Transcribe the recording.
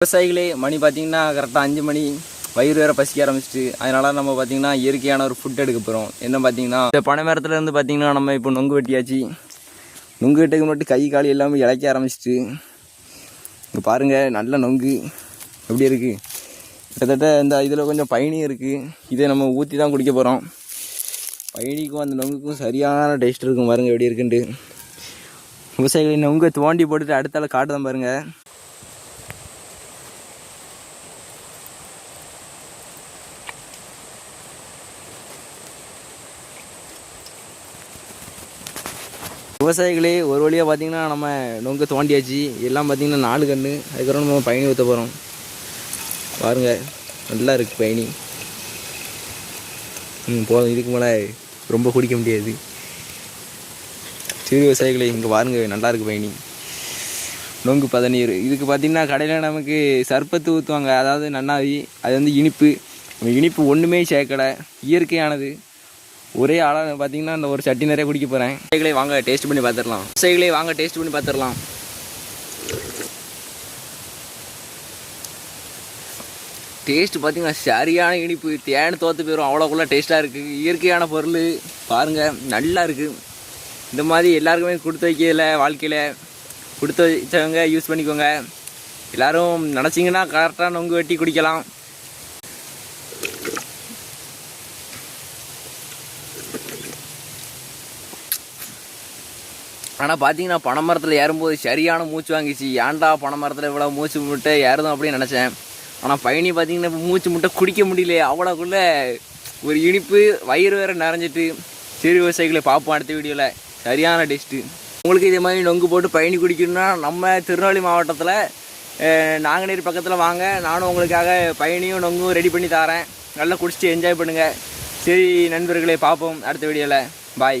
விவசாயிகளே மணி பார்த்தீங்கன்னா கரெக்டாக அஞ்சு மணி வயிறு வேற பசிக்க ஆரம்பிச்சிட்டு அதனால நம்ம பார்த்தீங்கன்னா இயற்கையான ஒரு ஃபுட் எடுக்க போகிறோம் என்ன பார்த்தீங்கன்னா இந்த பனை மரத்துல இருந்து பார்த்தீங்கன்னா நம்ம இப்போ நொங்கு வெட்டியாச்சு. நொங்கு வெட்டுக்கு மட்டும் கை கால் எல்லாமே இழைக்க ஆரம்பிச்சிட்டு இங்கே பாருங்கள் நல்ல நொங்கு. எப்படி இருக்குது கிட்டத்தட்ட இந்த இதில் கொஞ்சம் பயணி இருக்குது இதை நம்ம ஊற்றி தான் குடிக்க போகிறோம் பயணிக்கும் அந்த நொங்குக்கும் சரியான டேஸ்ட் இருக்கும் பாருங்கள் எப்படி இருக்குன்ட்டு. விவசாயிகளை நொங்கை தோண்டி போட்டுட்டு அடுத்தால காட்டுதான் பாருங்கள் விவசாயிகளே ஒரு வழியாக பார்த்தீங்கன்னா நம்ம நொங்கு தோண்டியாச்சு. எல்லாம் பார்த்தீங்கன்னா நாலு கன்று அதுக்கப்புறம் நம்ம பயணி ஊற்ற போகிறோம் பாருங்க நல்லா இருக்குது பயணி. ம் போதும் இதுக்கு மேலே ரொம்ப குடிக்க முடியாது. சிறு விவசாயிகளே இங்கே பாருங்கள் நல்லா இருக்குது பயணி. நொங்கு பதநீர். இதுக்கு பார்த்தீங்கன்னா கடையில் நமக்கு சர்பத்து ஊற்றுவாங்க அதாவது நன்னாவி அது வந்து இனிப்பு. இனிப்பு ஒன்றுமே சேர்க்கலை. இயற்கையானது. ஒரே ஆளாக பார்த்தீங்கன்னா இந்த ஒரு சட்டி நிறைய குடிக்க போகிறேன் விவசாயிகளே வாங்க டேஸ்ட் பண்ணி பார்த்துடலாம் விவசாயிகளே வாங்க டேஸ்ட் பண்ணி பார்த்துடலாம் டேஸ்ட் பார்த்தீங்கன்னா சரியான இனிப்பு. தேன் தோற்று போயிடும் அவ்வளோக்குள்ளே டேஸ்ட்டாக இருக்குது இயற்கையான பொருள். பாருங்கள் நல்லா இருக்குது இந்த மாதிரி எல்லாருக்குமே கொடுத்து வைக்கல வாழ்க்கையில். கொடுத்து வச்சவங்க யூஸ் பண்ணிக்கோங்க. எல்லோரும் நினச்சிங்கன்னா கரெக்டாக நொங்கு வெட்டி குடிக்கலாம். ஆனால் பார்த்தீங்கன்னா பனை மரத்தில் ஏறும்போது சரியான மூச்சு வாங்கிச்சு ஏன்டா பனை மரத்தில் இவ்வளோ மூச்சு முட்டை ஏறுதும் அப்படின்னு நினச்சேன். ஆனால் பயணி பார்த்தீங்கன்னா மூச்சு முட்டை குடிக்க முடியல. அவ்வளோக்குள்ள ஒரு இனிப்பு வயிறு வேற நிறைஞ்சிட்டு. சிறு விவசாயிகளை பார்ப்போம் அடுத்த வீடியோவில் சரியான டேஸ்ட்டு உங்களுக்கு இதே மாதிரி நொங்கு போட்டு பயணி குடிக்கணும்னா நம்ம திருநெல்வேலி மாவட்டத்தில் நாங்குநேரி பக்கத்தில் வாங்க. நானும் உங்களுக்காக பயணியும் நொங்கும் ரெடி பண்ணி தரேன். நல்லா குடிச்சிட்டு என்ஜாய் பண்ணுங்கள் சரி நண்பர்களே பார்ப்போம் அடுத்த வீடியோவில் பாய்